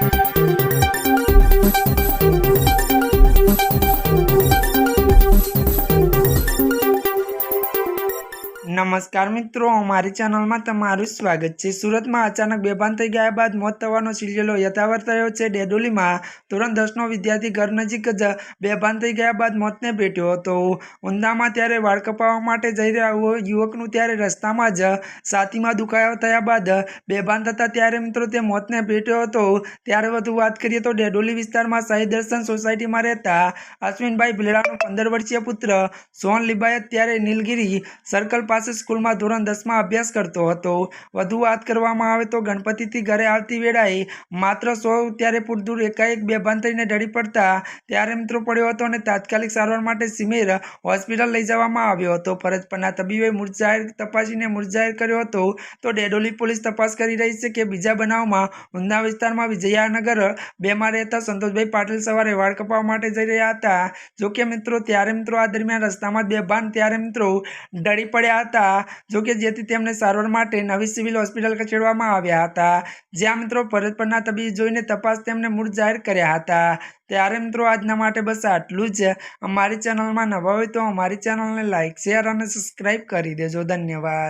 Thank you. નમસ્કાર મિત્રો, અમારી ચેનલમાં તમારું સ્વાગત છે. સુરતમાં અચાનક બેભાન થઈ ગયા બાદ મોત થવાનો સિલસિલો યથાવત થયો છે ડેડોલીમાં. ધોરણ દસનો વિદ્યાર્થી ઘર નજીક જ બેભાન થઈ ગયા બાદ મોતને ભેટ્યો હતો. ઊંધામાં ત્યારે વાળ કપાવવા માટે જઈ રહ્યા યુવકનું ત્યારે રસ્તામાં જ સાતીમાં દુખાયો થયા બાદ બેભાન થતા ત્યારે મિત્રો તે મોતને ભેટ્યો હતો. ત્યારે વધુ વાત કરીએ તો ડેડોલી વિસ્તારમાં શાહી દર્શન સોસાયટીમાં રહેતા અશ્વિનભાઈ ભીલડાનો પંદર વર્ષીય પુત્ર સોન લિંબાયત ત્યારે નીલગિરી સર્કલ પાસે સ્કૂલમાં ધોરણ દસમાં અભ્યાસ કરતો હતો. વધુ વાત કરવામાં આવે તો ગણપતિથી ઘરે આવતી વેળાએ માત્ર સો ત્યારે ફૂટ દૂર એકાએક બેભાન થઈને ઢળી પડતા ત્યારે મિત્રો પડ્યો હતો અને તાત્કાલિક સારવાર માટે સિમેર હોસ્પિટલ લઈ જવામાં આવ્યો હતો. ફરજ પરના તબીબે મૃત જાહેર તપાસીને મૃત જાહેર કર્યો હતો તો ડેડોલી પોલીસ તપાસ કરી રહી છે કે બીજા બનાવમાં ઉના વિસ્તારમાં વિજયાનગર બેમાં રહેતા સંતોષભાઈ પાટીલ સવારે વાળ કપાવવા માટે જઈ રહ્યા હતા. જોકે મિત્રો, ત્યારે મિત્રો આ દરમિયાન રસ્તામાં બેભાન ત્યારે મિત્રો ડળી પડ્યા હતા. જોકે જેથી તેમને સારવાર માટે નવી સિવિલ હોસ્પિટલ ખસેડવામાં આવ્યા હતા. જ્યાં મિત્રો ફરજ પરના તબીબ જોઈને તપાસ તેમને મૂળ જાહેર કર્યા હતા. ત્યારે મિત્રો આજના માટે બસ આટલું જ. અમારી ચેનલમાં નવા હોય તો અમારી ચેનલને લાઇક શેર અને સબસ્ક્રાઈબ કરી દેજો. ધન્યવાદ.